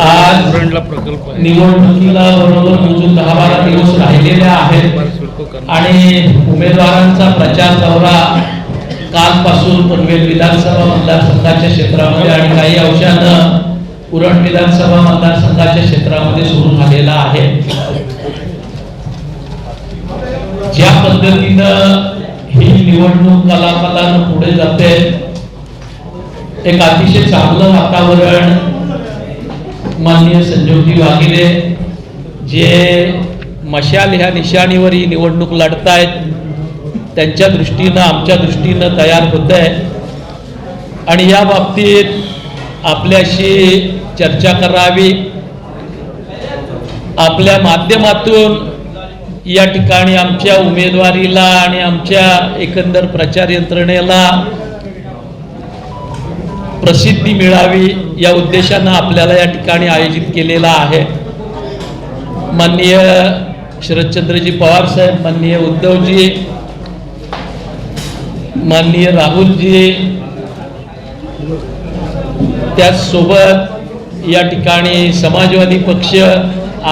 आज प्रकल्प निवडणुकीला बरोबर अजून दहा बारा दिवस राहिलेले आहेत. आणि उमेदवारांचा प्रचार दौरा कालपासून पनवेल विधानसभा मतदारसंघाच्या क्षेत्रामध्ये आणि काही अंशानं उरण विधानसभा मतदारसंघाच्या क्षेत्रामध्ये सुरू झालेला आहे. ज्या पद्धतीनं ही निवडणूक कलाकालानं पुढे जाते एक अतिशय चांगलं वातावरण माननीय संजीवजी वाघिले जे मशाल ह्या निशाणीवर ही निवडणूक लढतायत त्यांच्या दृष्टीनं आमच्या दृष्टीनं तयार होत आहे आणि या बाबतीत आपल्याशी चर्चा करावी. आपल्या माध्यमातून या ठिकाणी आमच्या उमेदवारीला आणि आमच्या एकंदर प्रचार यंत्रणेला प्रसिद्धी मिळावी या उद्देशानं आपल्याला या ठिकाणी आयोजित केलेला आहे. माननीय शरदचंद्रजी पवार साहेब माननीय उद्धवजी माननीय राहुलजी त्याचसोबत या ठिकाणी समाजवादी पक्ष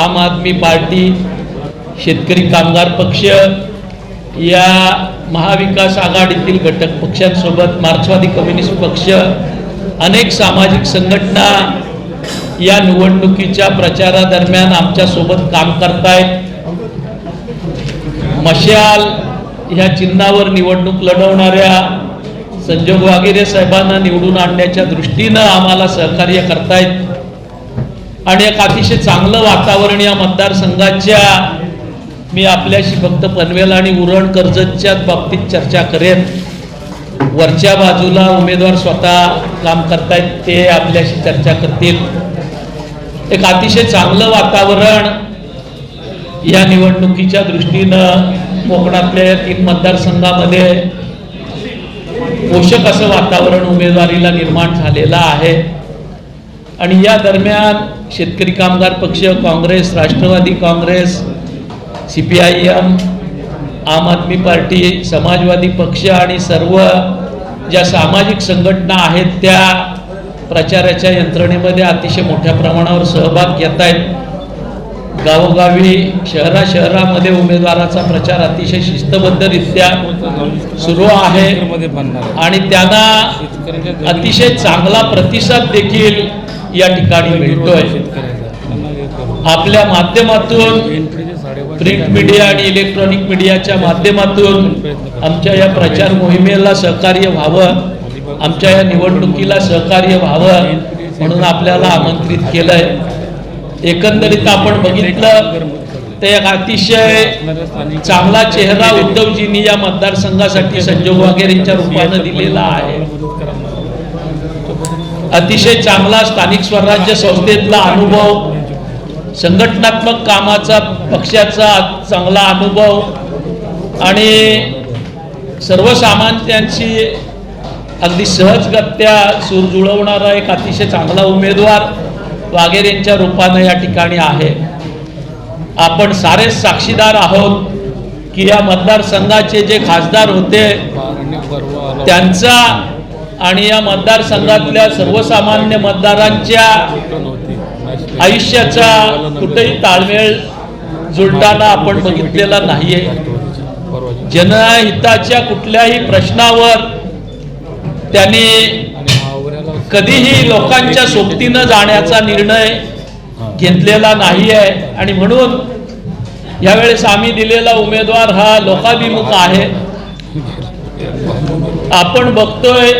आम आदमी पार्टी शेतकरी कामगार पक्ष या महाविकास आघाडीतील घटक पक्षांसोबत मार्क्सवादी कम्युनिस्ट पक्ष अनेक सामाजिक संघटना या निवडणुकीच्या प्रचारादरम्यान आमच्यासोबत काम करतायत. मशाल ह्या चिन्हावर निवडणूक लढवणाऱ्या संजोग वागिरे साहेबांना निवडून आणण्याच्या दृष्टीनं आम्हाला सहकार्य करतायत. आणि एक अतिशय चांगलं वातावरण या मतदारसंघाच्या मी आपल्याशी फक्त पनवेल आणि उरण कर्जतच्या बाबतीत चर्चा करेन. वरच्या बाजूला उमेदवार स्वतः काम करतायत ते आपल्याशी चर्चा करतील. एक अतिशय चांगलं वातावरण या निवडणुकीच्या दृष्टीनं कोकणातल्या तीन मतदारसंघामध्ये पोषक असं वातावरण उमेदवारीला निर्माण झालेलं आहे. आणि या दरम्यान Shetkari Kamgar Paksha Congress Rashtrawadi Congress C P I M Aam Aadmi Party समाजवादी पक्ष आणि सर्व ज्या सामाजिक संघटना आहेत त्या प्रचाराच्या यंत्रणेमध्ये अतिशय मोठ्या प्रमाणावर सहभाग घेत आहेत गावोगावी शहरा शहरामध्ये उमेदवाराचा प्रचार अतिशय शिस्तबद्धरित्या सुरू आहे आणि त्यांना अतिशय चांगला प्रतिसाद देखील या ठिकाणी मिळतोय. आपल्या माध्यमातून प्रिंट मीडिया आणि इलेक्ट्रॉनिक मीडियाच्या माध्यमातून आमच्या या प्रचार मोहिमेला सहकार्य व्हावं आमच्या या निवडणुकीला सहकार्य व्हावं म्हणून आपल्याला आमंत्रित केलंय. एकंदरीत आपण बघितलं ते एक अतिशय चांगला चेहरा उद्धवजींनी या मतदारसंघासाठी संजोग वगैरेच्या रूपानं दिलेला आहे. अतिशय चांगला स्थानिक स्वराज्य संस्थेतला अनुभव संघटनात्मक कामाचा पक्षाचा चांगला अनुभव आणि सर्वसामान्यांशी अगदी सहजगत्या सूर जुळवणारा एक अतिशय चांगला उमेदवार वाघेर यांच्या रूपानं या ठिकाणी आहे. आपण सारे साक्षीदार आहोत की या मतदारसंघाचे जे खासदार होते त्यांचा आणि या मतदारसंघातल्या सर्वसामान्य मतदारांच्या आयुष्याचा कुठेही ताळमेळ जुळताना आपण बघितलेला नाहीये. जनहिताच्या कुठल्याही प्रश्नावर त्यांनी कधीही लोकांच्या सोबतीनं जाण्याचा निर्णय घेतलेला नाही आहे आणि म्हणून यावेळेस आम्ही दिलेला उमेदवार हा लोकाभिमुख आहे. आपण बघतोय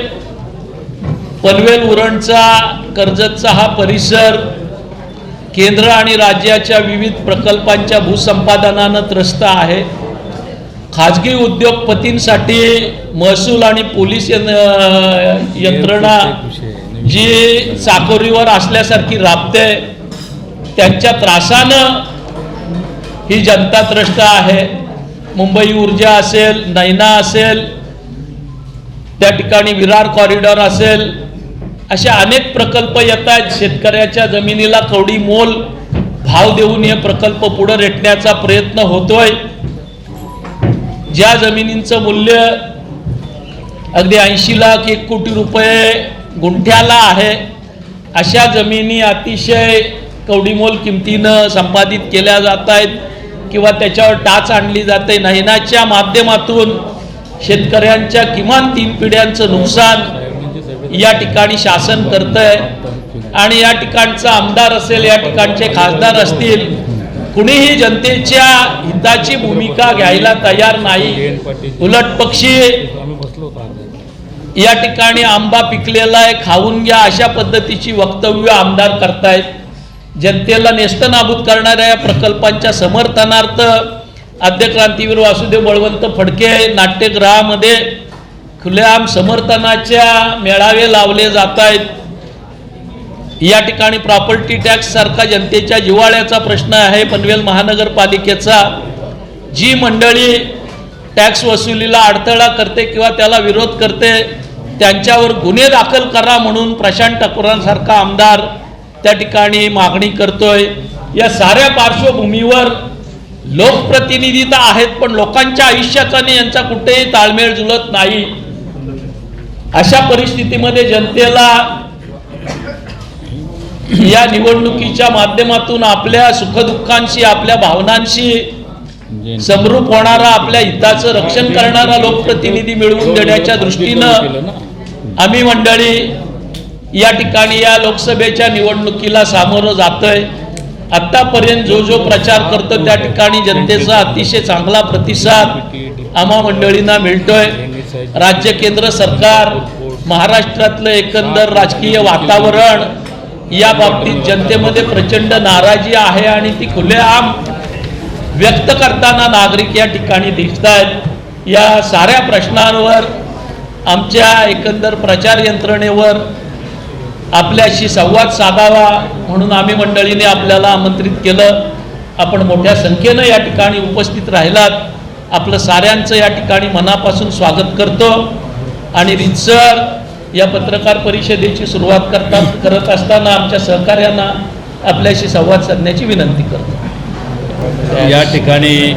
पनवेल उरणचा कर्जतचा हा परिसर केंद्र आणि राज्याच्या विविध प्रकल्पांच्या भूसंपादनानं त्रस्त आहे. खाजगी उद्योगपतींसाठी महसूल आणि पोलीस यंत्रणा जी चाकोरीवर असल्यासारखी राबते त्यांच्या त्रासानं ही जनता त्रस्त आहे. मुंबई ऊर्जा असेल नैना असेल त्या ठिकाणी विरार कॉरिडॉर असेल असे अनेक प्रकल्प येत आहेत शेतकऱ्याच्या जमिनीला कवडी मोल भाव देऊन हे प्रकल्प पुढे रेटण्याचा प्रयत्न होतोय. ज्या जमिनींचं मूल्य अगदी ऐंशी लाख एक कोटी रुपये गुंठ्याला आहे अशा जमिनी अतिशय कवडीमोल किमतीनं संपादित केल्या जात आहेत किंवा त्याच्यावर टाच आणली जाते. नयनाच्या माध्यमातून शेतकऱ्यांच्या किमान तीन पिढ्यांचं नुकसान या ठिकाणी शासन करतंय आणि या ठिकाणचा आमदार असेल या ठिकाणचे खासदार असतील कुणीही जनतेच्या हिताची भूमिका घ्यायला तयार नाही. उलट पक्षी या ठिकाणी आंबा पिकलेला आहे खाऊन घ्या अशा पद्धतीची वक्तव्य आमदार करतायत. जनतेला नेस्तनाबूत करणाऱ्या या प्रकल्पांच्या समर्थनार्थ आद्य क्रांतीवीर वासुदेव बळवंत फडके नाट्यगृहामध्ये खुलेआम समर्थनाच्या मेळावे लावले जात आहेत या ठिकाणी प्रॉपर्टी टॅक्स सारखा जनतेच्या जिव्हाळ्याचा प्रश्न आहे. पनवेल महानगरपालिकेचा. जी मंडळी टॅक्स वसुलीला अडथळा करते किंवा त्याला विरोध करते त्यांच्यावर गुन्हे दाखल करा म्हणून प्रशांत ठाकूरांसारखा आमदार त्या ठिकाणी मागणी करतोय. या साऱ्या पार्श्वभूमीवर लोकप्रतिनिधी तर आहेत पण लोकांच्या आयुष्याचा आणि यांचा कुठेही ताळमेळ जुळत नाही. अशा परिस्थितीमध्ये जनतेला या निवडणुकीच्या माध्यमातून आपल्या सुखदुःखांशी आपल्या भावनांशी समरूप होणारा आपल्या हिताचं रक्षण करणारा लोकप्रतिनिधी मिळवून देण्याच्या दृष्टीनं आम्ही मंडळी या ठिकाणी या लोकसभेच्या निवडणुकीला सामोरं जातोय. आतापर्यंत जो जो प्रचार करतो त्या ठिकाणी जनतेचा अतिशय चांगला प्रतिसाद आम्हा मंडळींना मिळतोय. राज्य केंद्र सरकार महाराष्ट्रातलं एकंदर राजकीय वातावरण या बाबतीत जनतेमध्ये प्रचंड नाराजी आहे आणि ती खुलेआम व्यक्त करताना नागरिक या ठिकाणी दिसत आहेत या साऱ्या प्रश्नांवर आमच्या एकंदर प्रचार यंत्रणेवर आपल्याशी संवाद साधावा म्हणून आम्ही मंडळीने आपल्याला आमंत्रित केलं. आपण मोठ्या संख्येनं या ठिकाणी उपस्थित राहिलात. आपलं साऱ्यांचं या ठिकाणी मनापासून स्वागत करतो. आणि रितसर या पत्रकार परिषदेची सुरुवात करतात करत असताना आमच्या सहकार्यांना आपल्याशी संवाद साधण्याची विनंती करतो. या ठिकाणी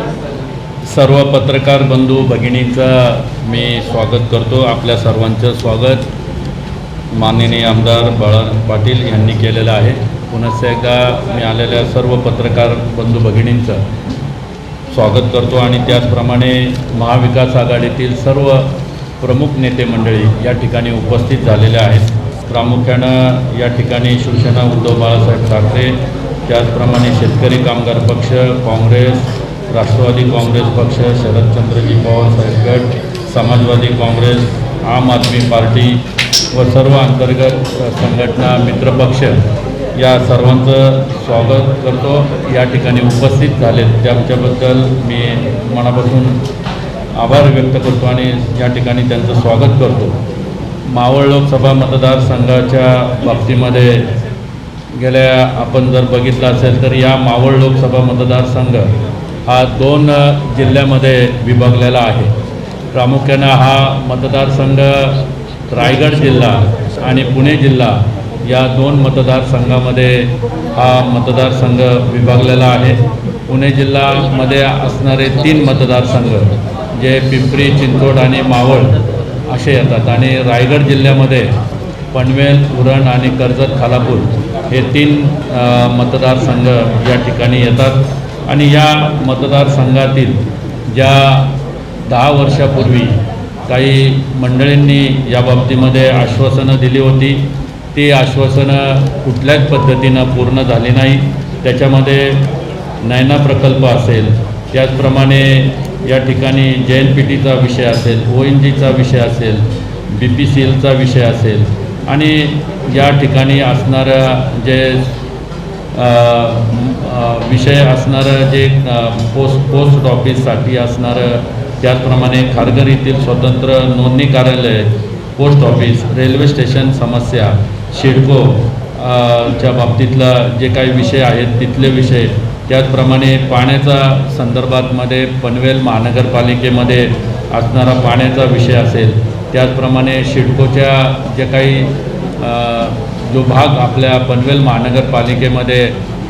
सर्व पत्रकार बंधू भगिनींचं मी स्वागत करतो. आपल्या सर्वांचं स्वागत माननीय आमदार बाळा पाटील यांनी केलेलं आहे. पुनश्च एकदा मी आलेल्या सर्व पत्रकार बंधू भगिनींचं स्वागत करतो आणि त्याचप्रमाणे महाविकास आघाडीतील सर्व प्रमुख नेते मंडळी या ठिकाणी उपस्थित झालेले आहेत. प्रामुख्यानं या ठिकाणी शिवसेना उद्धव बाळासाहेब ठाकरे त्याचप्रमाणे शेतकरी कामगार पक्ष काँग्रेस राष्ट्रवादी काँग्रेस पक्ष शरदचंद्रजी पवार साहेब गट समाजवादी काँग्रेस आम आदमी पार्टी व सर्व अंतर्गत संघटना मित्रपक्ष या सर्वांचं स्वागत करतो. या ठिकाणी उपस्थित झाले त्यांच्याबद्दल मी मनापासून आभार व्यक्त करतो आणि या ठिकाणी त्यांचं स्वागत करतो. मावळ लोकसभा मतदारसंघाच्या बाबतीमध्ये गेल्या आपण जर बघितलं असेल तर या मावळ लोकसभा मतदारसंघ हा दोन जिल्ह्यामध्ये विभागलेला आहे. प्रामुख्यानं हा मतदारसंघ रायगड जिल्हा आणि पुणे जिल्हा या दोन मतदारसंघामध्ये हा मतदारसंघ विभागलेला आहे. पुणे जिल्ह्यामध्ये असणारे तीन मतदारसंघ जे पिंपरी चिंचवड आणि मावळ असे येतात. आणि रायगड जिल्ह्यामध्ये पनवेल उरण आणि कर्जत खालापूर हे तीन मतदारसंघ या ठिकाणी येतात. आणि या मतदारसंघातील ज्या दहा वर्षापूर्वी काही मंडळींनी या बाबतीमध्ये आश्वासनं दिली होती ती आश्वासनं कुठल्याच पद्धतीनं पूर्ण झाली नाही. त्याच्यामध्ये नैना प्रकल्प असेल त्याचप्रमाणे या ठिकाणी जे एन पी टीचा विषय असेल ओ एन जीचा विषय असेल बी पी सी एलचा विषय असेल आणि या ठिकाणी असणाऱ्या जे विषय असणारं जे पोस्ट पोस्ट ऑफिससाठी असणारं त्याचप्रमाणे खारघर येथील स्वतंत्र नोंदणी कार्यालय पोस्ट ऑफिस रेल्वे स्टेशन समस्या शिडको च्या बाबतीतला जे काही विषय आहेत तिथले विषय. त्याचप्रमाणे पाण्याचा संदर्भातमध्ये पनवेल महानगरपालिकेमध्ये असणारा पाण्याचा विषय असेल त्याचप्रमाणे शिडकोच्या जे काही जो भाग आपल्या पनवेल महानगरपालिकेमध्ये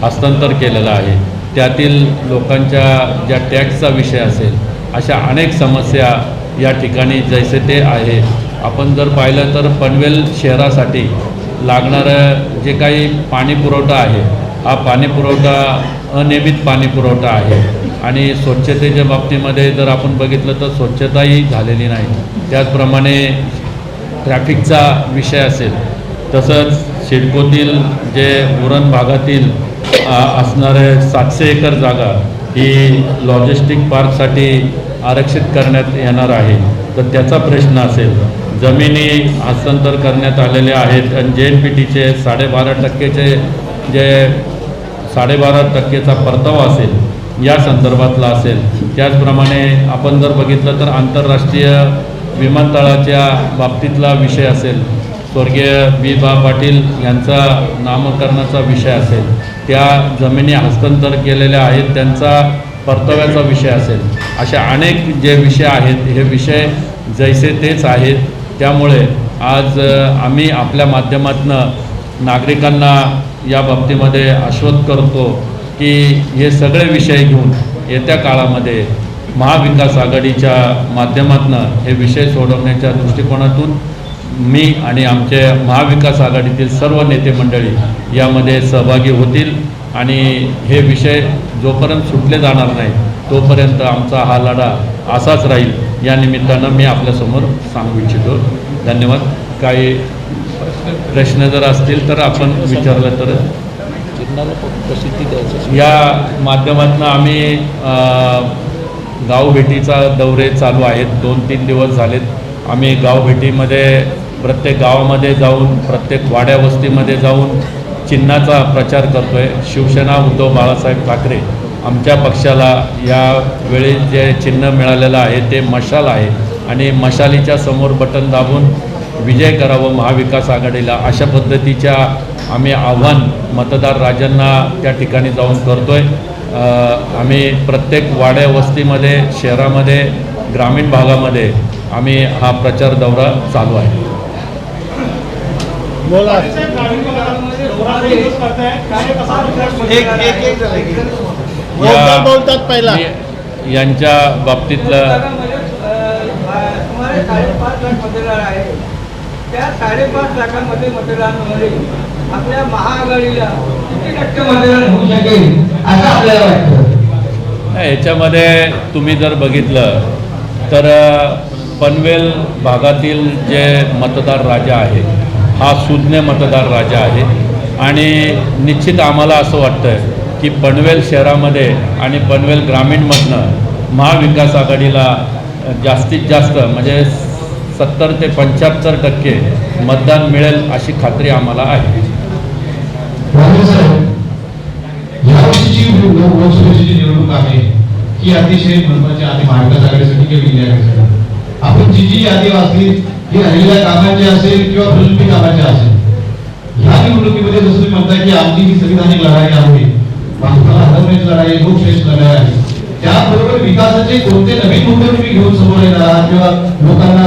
हस्तांतर केलेला आहे त्यातील लोकांच्या ज्या टॅक्सचा विषय असेल अशा अनेक समस्या या ठिकाणी जैसे ते आहे. आपण जर पाहिलं तर पनवेल शहरासाठी लागणारं जे काही पाणी पुरवठा आहे हा पाणी पुरवठा अनियमित पाणी पुरवठा आहे. आणि स्वच्छतेच्या बाबतीमध्ये जर आपण बघितलं तर स्वच्छताही झालेली नाही. त्याचप्रमाणे ट्रॅफिकचा विषय असेल तसंच शिडकोतील जे उरण भागातील असणारे सातशे एकर जागा ही लॉजिस्टिक पार्कसाठी आरक्षित करण्यात येणार आहे. तर त्याचा प्रश्न असेल जमिनी हस्तांतर करण्यात आलेले आहेत. आणि जे एन पी टीचे साडेबारा टक्केचे जे साडेबारा टक्केचा परतावा असेल या संदर्भातला असेल. त्याचप्रमाणे आपण जर बघितलं तर आंतरराष्ट्रीय विमानतळाच्या बाबतीतला विषय असेल स्वर्गीय बी. बा. पाटील यांचा नामकरणाचा विषय असेल त्या जमिनी हस्तांतर केलेल्या आहेत त्यांचा परताव्याचा विषय असेल. अशा अनेक जे विषय आहेत हे विषय जैसे तेच आहेत. त्यामुळे आज आम्ही आपल्या माध्यमातनं नागरिकांना या बाबतीमध्ये आश्वस्त करतो की हे सगळे विषय घेऊन येत्या काळामध्ये महाविकास आघाडीच्या माध्यमातनं हे विषय सोडवण्याच्या दृष्टिकोनातून मी आणि आमचे महाविकास आघाडीतील सर्व नेते मंडळी यामध्ये सहभागी होतील आणि हे विषय जोपर्यंत सुटले जाणार नाही तोपर्यंत आमचा हा लढा असाच राहील. या निमित्तानं मी आपल्यासमोर सांगू इच्छितो. धन्यवाद. काही प्रश्न जर असतील तर आपण विचारलं तर या माध्यमातून आम्ही गावभेटीचा दौरे चालू आहेत. दोन तीन दिवस झालेत. आम्ही गावभेटीमध्ये प्रत्येक गावामध्ये जाऊन प्रत्येक वाड्या वस्तीमध्ये जाऊन चिन्हाचा प्रचार करतो आहे शिवसेना उद्धव बाळासाहेब ठाकरे आमच्या पक्षाला या वेळी जे चिन्ह मिळालेलं आहे ते मशाल आहे आणि मशालीच्या समोर बटन दाबून विजय करावं महाविकास आघाडीला अशा पद्धतीच्या आम्ही आव्हान मतदार राजांना त्या ठिकाणी जाऊन करतो आहे आम्ही प्रत्येक वाड्या वस्तीमध्ये शहरामध्ये ग्रामीण भागामध्ये आम्ही हा प्रचार दौरा चालू आहे. बोला. बोलतात बोलतात पहिला. यांच्या बाबतीतलं सुमारे साडेपाच लाख मतदार आहे. त्या साडेपाच लाखांमध्ये मतदारांमध्ये आपल्या महाआघाडीला किती टक्के मतदान होऊ शकेल असं आपल्याला वाटतं. नाही, याच्यामध्ये तुम्ही जर बघितलं तर पनवेल भागातील जे मतदार राजा आहे हा सुज्ञ मतदार राजा आहे. आणि निश्चित आम्हाला असं वाटतं आहे की पनवेल शहरामध्ये आणि पनवेल ग्रामीणमधनं महाविकास आघाडीला जास्तीत जास्त म्हणजे सत्तर ते पंच्याहत्तर टक्के मतदान मिळेल अशी खात्री आम्हाला आहे. निवडणूक आहे ही अतिशय महत्वाची आहे महाविकास आघाडीसाठी किंवा इंडिया आघाडीसाठी आपण जी जी यादी वाचली ही राहिलेल्या कामाची असेल किंवा प्रलंबित कामाची असेल निवडणुकीमध्ये जसं तुम्ही म्हणताय की आमची ही संविधानिक लढाई आहे भारताला हरवण्याची लढाई लोकशाहीची लढाई आहे त्याबरोबर विकासाचे कोणते नवीन मुद्दे तुम्ही घेऊन समोर येणार आहात किंवा लोकांना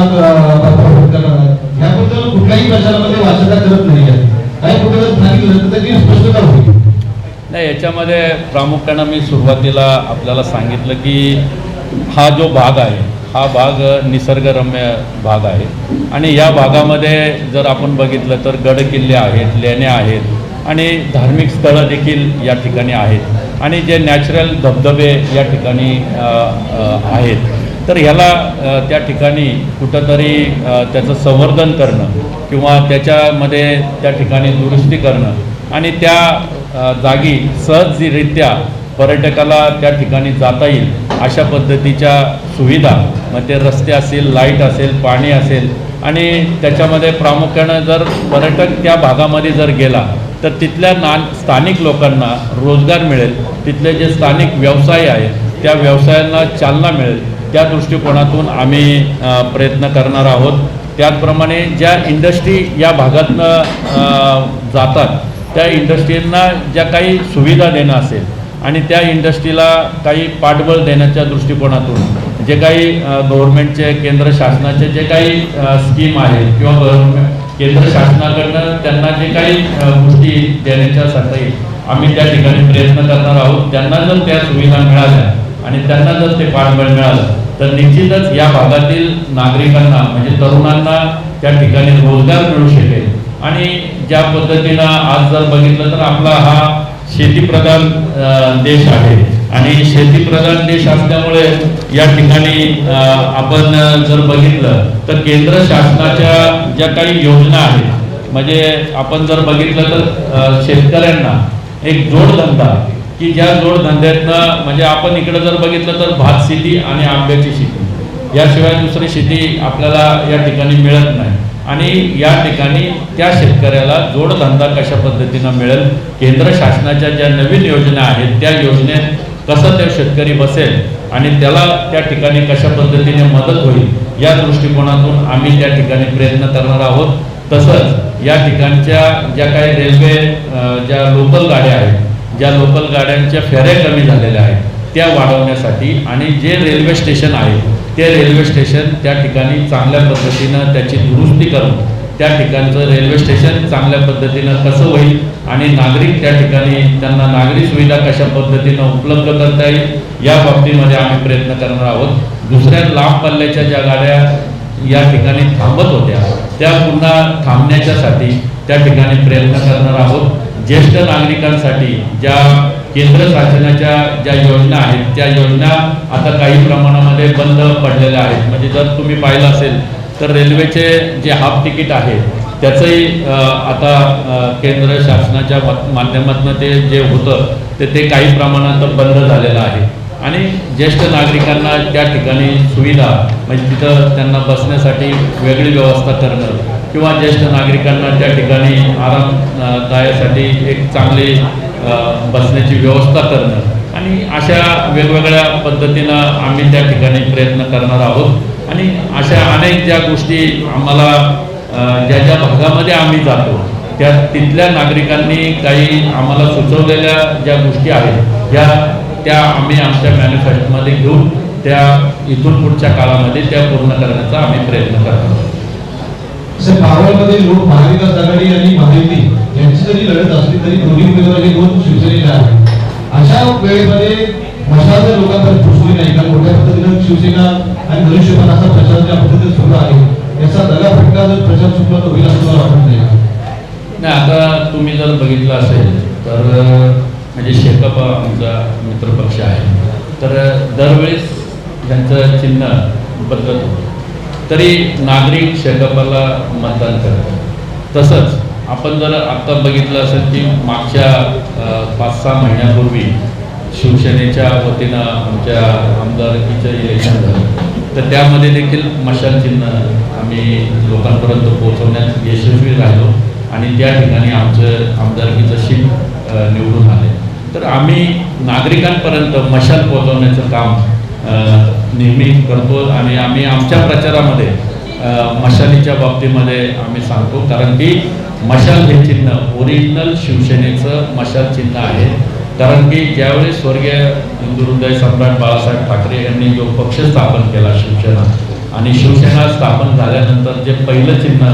याबद्दल कुठल्याही प्रचारामध्ये वाचता करत नाही आहे. काही कुठे सांगितलं तर त्याची स्पष्टता होईल नाही याच्यामध्ये प्रामुख्यानं मी सुरुवातीला आपल्याला सांगितलं की हा जो भाग आहे हा भाग निसर्गरम्य भाग आहे. आणि या भागामध्ये जर आपण बघितलं तर गडकिल्ले आहेत लेण्या आहेत आणि धार्मिक स्थळं देखील या ठिकाणी आहेत. आणि जे नॅचरल धबधबे या ठिकाणी आहेत. तर ह्याला त्या ठिकाणी कुठंतरी त्याचं संवर्धन करणं किंवा त्याच्यामध्ये त्या ठिकाणी दुरुस्ती करणं आणि त्या जागी सहजरित्या पर्यटकाला त्या ठिकाणी जाता येईल अशा पद्धतीच्या सुविधा मग ते रस्ते असेल लाइट असेल पाणी असेल आणि त्याच्यामध्ये प्रामुख्यानं जर पर्यटक त्या भागामध्ये जर गेला तर तिथल्या ना स्थानिक लोकांना रोजगार मिळेल. तिथले जे स्थानिक व्यवसाय आहेत त्या व्यवसायांना चालना मिळेल. त्या दृष्टिकोनातून आम्ही प्रयत्न करणार आहोत. त्याचप्रमाणे ज्या इंडस्ट्री या भागातनं जातात त्या इंडस्ट्रींना ज्या काही सुविधा देणं असेल आणि त्या इंडस्ट्रीला काही पाठबळ देण्याच्या दृष्टिकोनातून जे काही गव्हर्नमेंटचे केंद्र शासनाचे जे काही स्कीम आहेत किंवा गव्हर्नमेंट केंद्र शासनाकडनं त्यांना जे काही गोष्टी देण्याच्यासाठी आम्ही त्या ठिकाणी प्रयत्न करणार आहोत. त्यांना जर त्या सुविधा मिळाल्या आणि त्यांना जर ते पाठबळ मिळालं तर निश्चितच या भागातील नागरिकांना म्हणजे तरुणांना त्या ठिकाणी रोजगार मिळू शकेल. आणि ज्या पद्धतीनं आज जर बघितलं तर आपला हा शेतीप्रधान देश आहे. आणि शेतीप्रधान देश असल्यामुळे या ठिकाणी आपण जर बघितलं तर केंद्र शासनाच्या ज्या काही योजना आहेत म्हणजे आपण जर बघितलं तर शेतकऱ्यांना एक जोडधंदा की ज्या जोडधंद्यातनं म्हणजे आपण इकडे जर बघितलं तर भात शेती आणि आंब्याची शेती. याशिवाय दुसरी शेती आपल्याला या ठिकाणी मिळत नाही. आणि या ठिकाणी त्या शेतकऱ्याला जोडधंदा कशा पद्धतीनं मिळेल? केंद्र शासनाच्या ज्या नवीन योजना आहेत त्या योजनेत कसं ते शेतकरी बसेल आणि त्याला त्या ठिकाणी कशा पद्धतीने मदत होईल या दृष्टिकोनातून आम्ही त्या ठिकाणी प्रयत्न करणार आहोत. तसंच या ठिकाणच्या ज्या काही रेल्वे ज्या लोकल गाड्या आहेत ज्या लोकल गाड्यांच्या फेऱ्या कमी झालेल्या आहेत त्या वाढवण्यासाठी आणि जे रेल्वे स्टेशन आहे ते रेल्वे स्टेशन त्या ठिकाणी चांगल्या पद्धतीनं त्याची दुरुस्ती करून त्या ठिकाणचं रेल्वे स्टेशन चांगल्या पद्धतीनं कसं होईल आणि नागरिक त्या ठिकाणी त्यांना नागरी सुविधा कशा पद्धतीनं उपलब्ध करता येईल या बाबतीमध्ये आम्ही प्रयत्न करणार आहोत. दुसऱ्या लांब पल्ल्याच्या ज्या गाड्या या ठिकाणी थांबत होत्या त्या पुन्हा थांबण्याच्यासाठी त्या ठिकाणी प्रयत्न करणार आहोत. ज्येष्ठ नागरिकांसाठी ज्या केंद्र शासनाच्या ज्या योजना आहेत त्या योजना आता काही प्रमाणामध्ये बंद पडलेल्या आहेत. म्हणजे जर तुम्ही पाहिलं असेल तर रेल्वेचे जे हाफ तिकीट आहे त्याचंही आता केंद्र शासनाच्या माध्यमातून ते जे होतं ते ते काही प्रमाणात बंद झालेलं आहे. आणि ज्येष्ठ नागरिकांना त्या ठिकाणी सुविधा म्हणजे तिथं त्यांना बसण्यासाठी वेगळी व्यवस्था करणं किंवा ज्येष्ठ नागरिकांना त्या ठिकाणी आरामदायासाठी एक चांगली बसण्याची व्यवस्था करणं. आणि अशा वेगवेगळ्या पद्धतीनं आम्ही त्या ठिकाणी प्रयत्न करणार आहोत. आणि अशा अनेक ज्या गोष्टी आम्हाला ज्या ज्या भागामध्ये आम्ही जातो त्या तिथल्या नागरिकांनी काही आम्हाला सुचवलेल्या ज्या गोष्टी आहेत या त्या आम्ही आमच्या मॅन्युफॅक्चरमध्ये घेऊन त्या इथून पुढच्या काळामध्ये त्या पूर्ण करण्याचा आम्ही प्रयत्न करतो आहोत. लोक महाविकास आघाडी आणि महायुती जरी लढत असली तरी दोन्ही उमेदवार हे दोन शिवसेनेला आहेत. अशा वेळेमध्ये मशालच्या लोकांपर्यंत पोहोचली नाही कारण मोठ्या पद्धतीनं शिवसेना आणि धनुष्यबाण असा प्रचार ज्या पद्धतीने सुरू आहे. याचा दगा फटका जर प्रचार चुकला तर होईल असं मला वाटत नाही. नाही आता तुम्ही जर बघितलं असेल तर म्हणजे शेकप आमचा मित्रपक्ष आहे. तर दरवेळेस त्यांचं चिन्ह बदलत होतं. तरी नागरिक शेकपाला मतदान करतात. तसंच आपण जर आता बघितलं असेल की मागच्या पाच सहा महिन्यापूर्वी शिवसेनेच्या वतीनं आमच्या आमदारकीचं इलेक्शन झालं. तर त्यामध्ये देखील मशाल चिन्ह आम्ही लोकांपर्यंत पोहोचवण्यात यशस्वी राहिलो आणि त्या ठिकाणी आमचं आमदारकीचं शिप निवडून आले. तर आम्ही नागरिकांपर्यंत मशाल पोहोचवण्याचं काम नेहमी करतो आणि आम्ही आमच्या प्रचारामध्ये मशालीच्या बाबतीमध्ये आम्ही सांगतो. कारण की मशाल हे चिन्ह ओरिजिनल शिवसेनेचं मशाल चिन्ह आहे. कारण की ज्यावेळी स्वर्गीय हिंदू सम्राट बाळासाहेब ठाकरे यांनी जो पक्ष स्थापन केला शिवसेना आणि शिवसेना स्थापन झाल्यानंतर जे पहिलं चिन्ह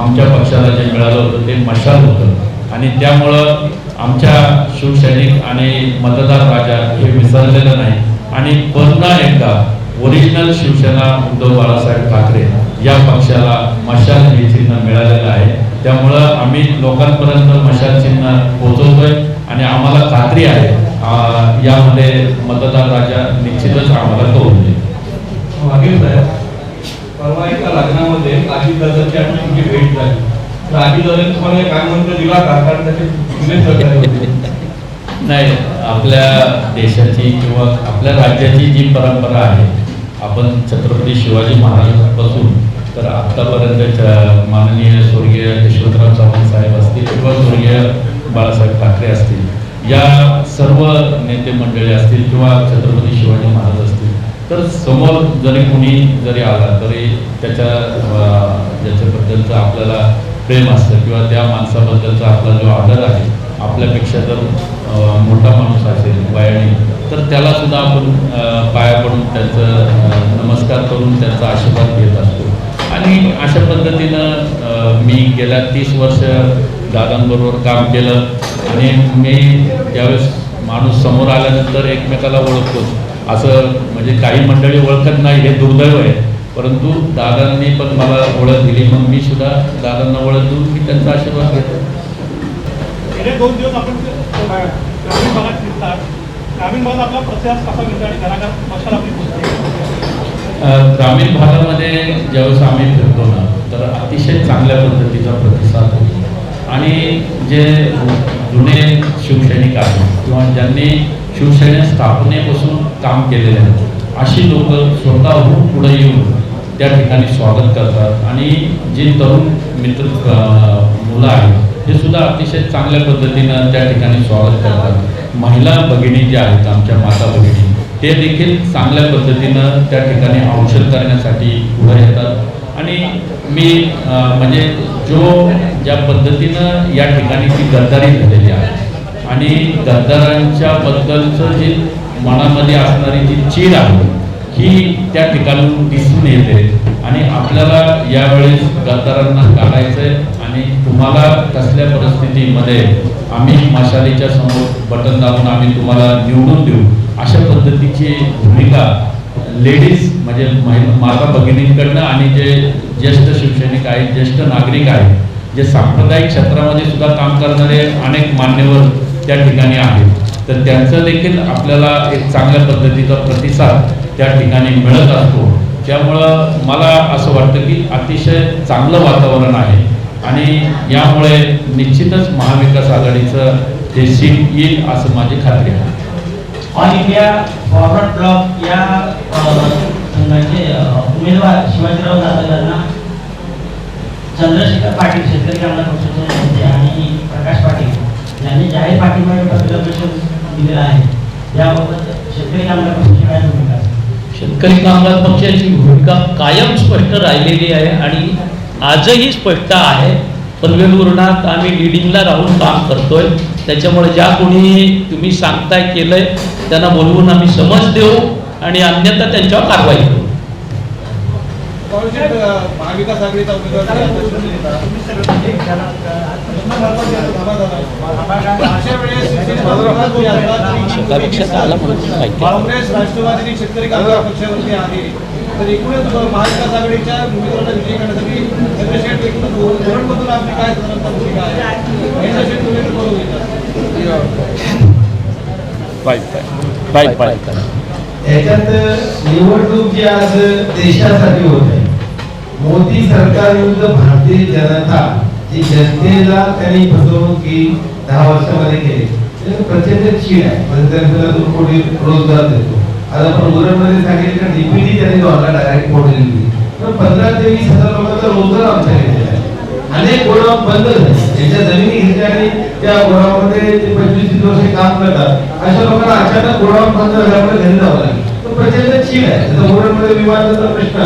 आमच्या पक्षाला जे मिळालं होतं ते मशाल होतं. आणि त्यामुळं आमच्या शिवसैनिक आणि मतदार राजा हे विसरलेलं नाही. आणि पुन्हा एकदा ओरिजिनल शिवसेना उद्धव बाळासाहेब ठाकरे या पक्षाला मशाल हे चिन्ह मिळालेलं आहे. त्यामुळं आम्ही लोकांपर्यंत मशाल चिन्ह पोहोचवतोय आणि आम्हाला खात्री आहे यामध्ये मतदार राजा निश्चितच आम्हाला करून देईल. परवा एका लग्नामध्ये अजित दादाची आणि तुमची भेट झाली. तर अजित दादाने तुम्हाला एक आमंत्रण दिला का कारण त्याचे होते. नाही आपल्या देशाची किंवा आपल्या राज्याची जी परंपरा आहे आपण छत्रपती शिवाजी महाराजांपासून तर आत्तापर्यंतच्या माननीय स्वर्गीय यशवंतराव चव्हाण साहेब असतील किंवा स्वर्गीय बाळासाहेब ठाकरे असतील या सर्व नेते मंडळी असतील किंवा छत्रपती शिवाजी महाराज असतील तर समोर जरी कुणी जरी आला तरी त्याच्या ज्याच्याबद्दलचं आपल्याला प्रेम असतं किंवा त्या माणसाबद्दलचा आपला जो आदर आहे आपल्यापेक्षा जर मोठा माणूस असेल वयाने तर त्याला सुद्धा आपण पाया पडून त्यांचं नमस्कार करून त्यांचा आशीर्वाद घेत असतो. आणि अशा पद्धतीनं मी गेल्या तीस वर्ष दादांबरोबर काम केलं. आणि मी ज्यावेळेस माणूस समोर आल्यानंतर एकमेकाला ओळखतो. असं म्हणजे काही मंडळी ओळखत नाही हे दुर्दैव आहे. परंतु दादांनी पण मला ओळख दिली. मग मी सुद्धा दादांना ओळख देऊन मी त्यांचा आशीर्वाद घेतो. दोन दिवस आपण ग्रामीण भागात फिरतात. ग्रामीण भागात आपला प्रचार कसा घेतो आणि घराघरात पक्षाला आपली पोहोचते? ग्रामीण भागामध्ये ज्यावेळेस आम्ही फिरतो ना तर अतिशय चांगल्या पद्धतीचा प्रतिसाद होतो. आणि जे जुने शिवसैनिक आहेत किंवा ज्यांनी शिवसेने स्थापनेपासून काम केलेले आहे अशी लोक स्वतःहून पुढे येऊन त्या ठिकाणी स्वागत करतात. आणि जी तरुण मित्र मुलं आहेत हे सुद्धा अतिशय चांगल्या पद्धतीनं त्या ठिकाणी स्वागत करतात. महिला भगिनी ज्या आहेत आमच्या माता भगिनी ते देखील चांगल्या पद्धतीनं त्या ठिकाणी औषध करण्यासाठी पुढे येतात आणि मी म्हणजे जो ज्या पद्धतीनं या ठिकाणी ती गद्दारी झालेली आहे आणि गद्दारांच्या बद्दलचं जे मनामध्ये असणारी जी चीड आहे ही त्या ठिकाणून दिसून येते. आणि आपल्याला यावेळेस गद्दारांना काढायचं आहे आणि तुम्हाला कसल्या परिस्थितीमध्ये आम्ही मशालीच्या समोर बटन दाबून आम्ही तुम्हाला निवडून देऊ. अशा पद्धतीची भूमिका लेडीज म्हणजे माता भगिनींकडनं आणि जे ज्येष्ठ शिवसैनिक आहेत ज्येष्ठ नागरिक आहेत जे सांप्रदायिक क्षेत्रामध्ये सुद्धा काम करणारे अनेक मान्यवर त्या ठिकाणी आहेत. तर त्यांचं देखील आपल्याला एक चांगल्या पद्धतीचा प्रतिसाद त्या ठिकाणी मिळत असतो. त्यामुळं मला असं वाटतं की अतिशय चांगलं वातावरण आहे. आणि यामुळे निश्चितच महाविकास आघाडीचं हे सीट येईल असं माझी खात्री आहे. ऑल इंडिया फॉरवर्ड ब्लॉक या संघाचे उमेदवार शिवाजीराव जाधव यांना चंद्रशेखर पाटील शेतकरी कामगार पक्षाचे नेते आणि प्रकाश पाटील यांनी जाहीर पाठिंबा पत्रपरिषद दिलेला आहे. याबाबत शेतकरी कामगार पक्षाची काय भूमिका शेतकरी कामगार पक्षाची भूमिका कायम स्पष्ट राहिलेली आहे आणि आजही स्पष्ट आहे. पनवेल उरणात आम्ही लिडिंगला राहून काम करतोय. त्याच्यामुळे ज्या कोणी तुम्ही सांगताय केलंय त्यांना बोलवून आम्ही समज देऊ आणि अन्यथा त्यांच्यावर कारवाई करू. काँग्रेस महाविकास काँग्रेस राष्ट्रवादी शेतकरी पक्षावरती तर एकूणच महाविकास आघाडीच्या विजयी करण्यासाठी चंद्रशेठ एकूणच आपली काय साधारणतः भूमिका आहे चंद्रशेठ तुम्ही बरोबर येतात पाय याच्यात निवडणूक जी आज देशासाठी होत आहे मोदी सरकार विरुद्ध भारतीय जनता जी जनतेला त्यांनी फसवणूक फसवणुकी दहा वर्षामध्ये केली. प्रचंड चीड आहे. म्हणजे त्यांना दोन कोटी रोजगार देतो. आज आपण उरणमध्ये सांगितलं का डीपीडी त्यांनी जोडला डायरेक्ट कोटी दिली. तर पंधरा ते वीस हजार लोकांचा रोजगार आमच्या घेतलेला अनेक गोडाऊन बंद झाले. ज्यांच्या जमिनी घेतल्या आणि त्या गोडाऊनमध्ये ते पंचवीस तीस वर्ष काम करतात अशा लोकांना अचानक गोडाऊन बंद झाल्यामुळे घरी जावं लागेल. तो प्रचंड चीड आहे. जसं गोडाऊनमध्ये विमानाचा प्रश्न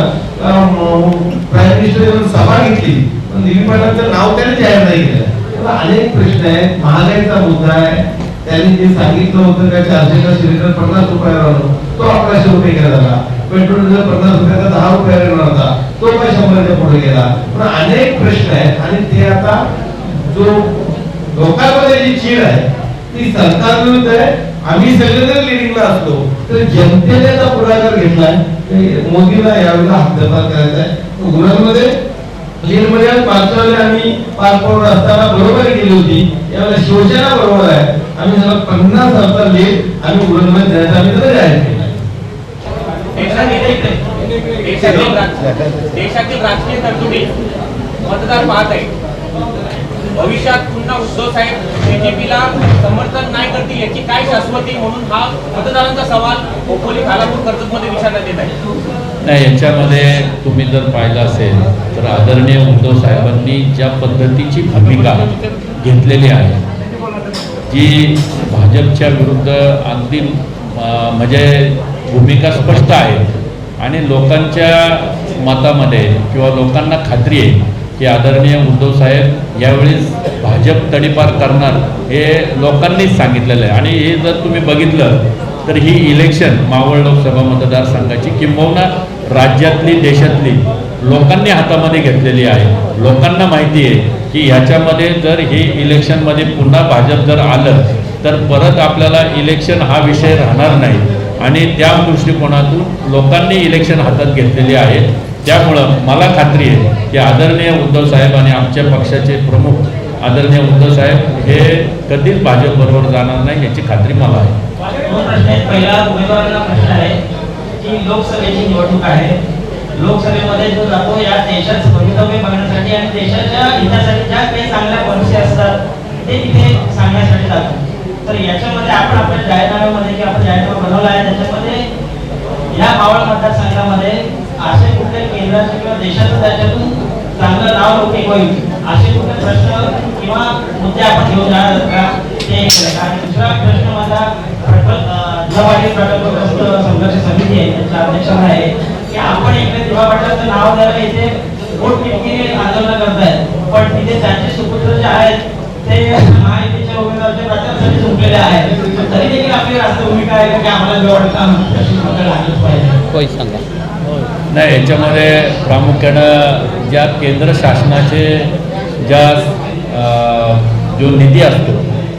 प्राईम मिनिस्टर येऊन सभा घेतली. पण दिलीप पाटलांचं नाव त्याने जाहीर नाही केलं. अनेक प्रश्न आहेत. महागाईचा मुद्दा आहे. त्यांनी जे सांगितलं होतं का चारशेचा सिलेंडर पन्नास रुपयावर आलो. तो अकराशे रुपये गेला झाला. पेट्रोल डिझेल पन्नास रुपयाचा दहा रुपया येणार होता. तो काय शंभरच्या पुढे गेला. पण अनेक प्रश्न आहेत. आणि ते आता जो लोकांमध्ये जी चीड आहे ती सरकार विरुद्ध आहे. आम्ही सगळे जर लिडिंगला असतो तर जनतेने आता पुढाकार घेतलाय. मोदीला यावेळेला हद्दपार करायचा आहे गुजरातमध्ये लीडमध्ये मागच्या वेळेला आम्ही पाच पडून असताना बरोबर केली होती. यावेळेला शिवसेना बरोबर आहे. आम्ही जरा पन्नास हजार लीड आम्ही गुजरातमध्ये देण्याचा आम्ही जाहीर केला देशातील राज- देशातील राजकीय तरतुडी मतदार पाहत आहे भविष्यात पुन्हा उद्धव साहेब बीजेपीला समर्थन नाही करतील याची काय शाश्वती म्हणून हा मतदारांचा सवाल खोपोली खालापूर कर्जतमध्ये विचारण्यात येत आहे. नाही याच्यामध्ये तुम्ही जर पाहिलं असेल तर आदरणीय उद्धव साहेबांनी ज्या पद्धतीची भूमिका घेतलेली आहे जी भाजपच्या विरुद्ध अगदी म्हणजे भूमिका स्पष्ट आहे आणि लोकांच्या मतामध्ये किंवा लोकांना खात्री आहे की आदरणीय उद्धव साहेब यावेळेस भाजप तडीपार करणार हे लोकांनीच सांगितलेलं आहे. आणि हे जर तुम्ही बघितलं तर ही इलेक्शन मावळ लोकसभा मतदारसंघाची किंबहुना राज्यातली देशातली लोकांनी हातामध्ये घेतलेली आहे. लोकांना माहिती आहे की ह्याच्यामध्ये जर ही इलेक्शनमध्ये पुन्हा भाजप जर आलं तर परत आपल्याला इलेक्शन हा विषय राहणार नाही. आणि त्या दृष्टिकोनातून लोकांनी इलेक्शन हातात घेतलेली आहे. त्यामुळं मला खात्री आहे की आदरणीय उद्धव साहेब आणि आमच्या पक्षाचे प्रमुख आदरणीय उद्धव साहेब हे कधीच भाजपबरोबर जाणार नाही याची खात्री मला आहे की लोकसभेची निवडणूक आहे. लोकसभेमध्ये जो जातो या देशाचं भवितव्य बघण्यासाठी आणि देशाच्या हितासाठी ज्या काही चांगल्या पॉलिसी असतात ते तिथे सांगण्यासाठी जातो. तर याच्यामध्ये आपण आपल्या जाहीरनाम्यामध्ये की आपण जाहीरनामा बनवला आहे त्याच्यामध्ये या मावळ मतदारसंघामध्ये असे कुठले केंद्राचे किंवा देशाचं त्याच्यातून चांगलं नाव लौकिक होईल? असे कुठले प्रश्न किंवा मुद्दे आपण घेऊन जाणार आहात का? ते आणि दुसरा प्रश्न माझा प्रकल्प अं, प्रकल्पग्रस्त संघर्ष समिती आहे त्यांच्या अध्यक्षांना आहे की आपण इकडे दिवा पाटलाचं नाव द्यायला इथे पोट तितकी आंदोलन करतायत पण तिथे त्यांचे सुपुत्र जे आहेत ते महायुतीच्या उमेदवाराच्या प्रचारासाठी झुंपलेले आहेत. तरी देखील आपली राष्ट्र भूमिका आहे की आम्हाला निवडता तशी पकड लागलीच पाहिजे नाही याच्यामध्ये प्रामुख्यानं ज्या केंद्र शासनाचे ज्या जो निधी असतो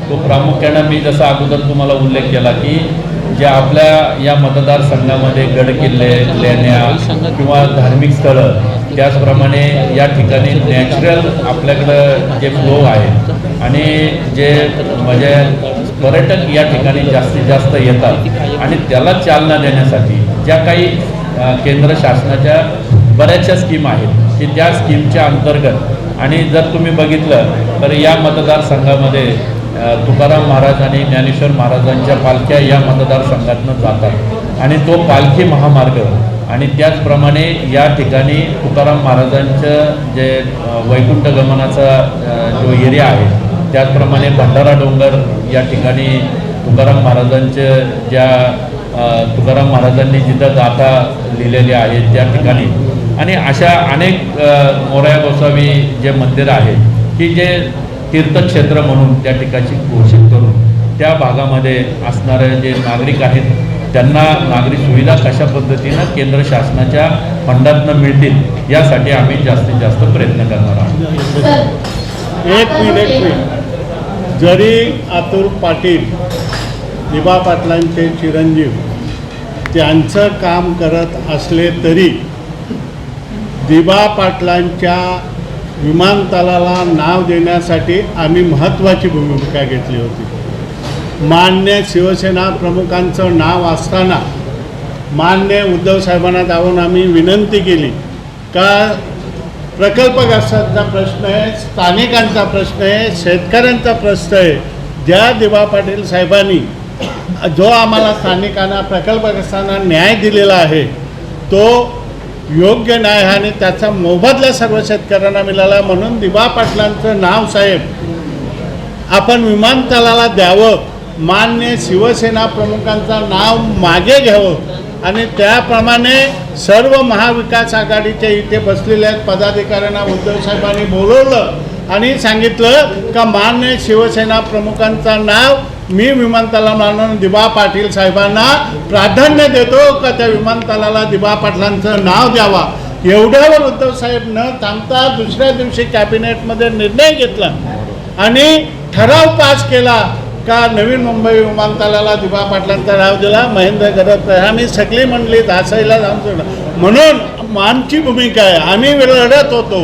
तो प्रामुख्यानं मी जसा अगोदर तुम्हाला उल्लेख केला की ज्या आपल्या या मतदारसंघामध्ये गड किल्ले लेण्या किंवा धार्मिक स्थळं त्याचप्रमाणे या ठिकाणी नॅचरल आपल्याकडं जे फ्लो आहे आणि जे म्हणजे पर्यटक या ठिकाणी जास्तीत जास्त येतात आणि त्याला चालना देण्यासाठी ज्या काही केंद्र शासनाच्या बऱ्याचशा स्कीम आहेत की त्या स्कीमच्या अंतर्गत. आणि जर तुम्ही बघितलं तर या मतदारसंघामध्ये तुकाराम महाराज आणि ज्ञानेश्वर महाराजांच्या पालख्या या मतदारसंघातनं जातात. आणि तो पालखी महामार्ग आणि त्याचप्रमाणे या ठिकाणी तुकाराम महाराजांचं जे वैकुंठ गमनाचा जो एरिया आहे त्याचप्रमाणे भंडारा डोंगर या ठिकाणी तुकाराम महाराजांच्या ज्या तुकाराम महाराजांनी जिथं गाथा लिहिलेल्या आहेत त्या ठिकाणी. आणि अशा अनेक मोराया गोसावी जे मंदिर आहेत की जे तीर्थक्षेत्र म्हणून त्या ठिकाणी घोषित करून त्या भागामध्ये असणारे जे नागरिक आहेत त्यांना नागरी सुविधा कशा पद्धतीनं केंद्र शासनाच्या फंडातनं मिळतील यासाठी आम्ही जास्तीत जास्त प्रयत्न करणार आहोत. एक मिनिट. जरी आतुर पाटील दिबा पाटलांचे चिरंजीव. त्यांचं काम करत असले तरी दिबा पाटलांच्या विमानतळाला नाव देण्यासाठी आम्ही महत्त्वाची भूमिका घेतली होती. मान्य शिवसेना प्रमुखांचं नाव असताना मान्य उद्धव साहेबांना जाऊन आम्ही विनंती केली. का प्रकल्पग्रस्तांचा प्रश्न आहे स्थानिकांचा प्रश्न आहे शेतकऱ्यांचा प्रश्न आहे. ज्या दिबा पाटील साहेबांनी जो आम्हाला स्थानिकांना प्रकल्पग्रस्तांना न्याय दिलेला आहे तो योग्य न्याय आणि त्याचा मोबदला सर्व शेतकऱ्यांना मिळाला. म्हणून दिबा पाटलांचं नाव साहेब आपण विमानतळाला द्यावं. मान्य शिवसेना प्रमुखांचं नाव मागे घ्यावं. आणि त्याप्रमाणे सर्व महाविकास आघाडीच्या इथे बसलेल्या पदाधिकाऱ्यांना उद्धव साहेबांनी बोलवलं आणि सांगितलं का मान्य शिवसेना प्रमुखांचं नाव मी विमानतळाला मानून दिबा पाटील साहेबांना प्राधान्य देतो का त्या विमानतळाला दिबा पाटलांचं नाव द्यावा? एवढ्यावर उद्धव साहेब न थांबता दुसऱ्या दिवशी कॅबिनेटमध्ये निर्णय घेतला. आणि ठराव पास केला का नवीन मुंबई विमानतळाला दिबा पाटलांचा नाव दिला? महेंद्र गरज आम्ही सगळी मंडळी धासाईला जाऊन सोडलं. म्हणून आमची भूमिका आहे. आम्ही लढत होतो.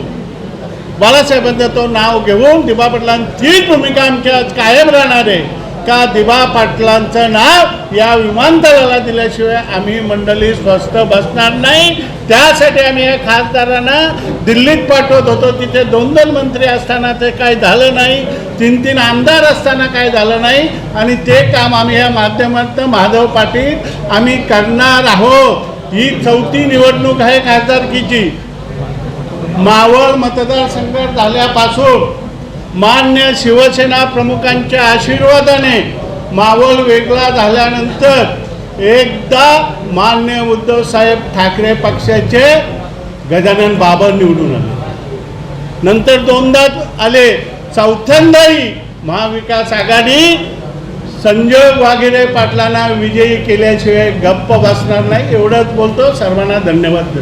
बाळासाहेबांचं तो नाव घेऊन दिबा पाटलांची भूमिका आमच्या कायम राहणार आहे. का दिबा पाटलांचं नाव या विमानतळाला दिल्याशिवाय आम्ही मंडळी स्वस्त बसणार नाही? त्यासाठी आम्ही या खासदारांना दिल्लीत पाठवत होतो. तिथे दोन दोन मंत्री असताना ते काही झालं नाही. तीन तीन आमदार असताना काही झालं नाही. आणि ते काम आम्ही या माध्यमातून माधव पाटील आम्ही करणार आहोत. ही चौथी निवडणूक आहे खासदारकीची. मावळ मतदारसंघ झाल्यापासून मान्य शिवसेना प्रमुखांच्या आशीर्वादाने मावळ वेगळा झाल्यानंतर एकदा मान्य उद्धव साहेब ठाकरे पक्षाचे गजानन बाबर निवडून आले. नंतर दोनदा आले चौथ्यांदाही महाविकास आघाडी. संजय वाघेरे पाटलांना विजयी केल्याशिवाय गप्प बसणार नाही एवढंच बोलतो. सर्वांना धन्यवाद.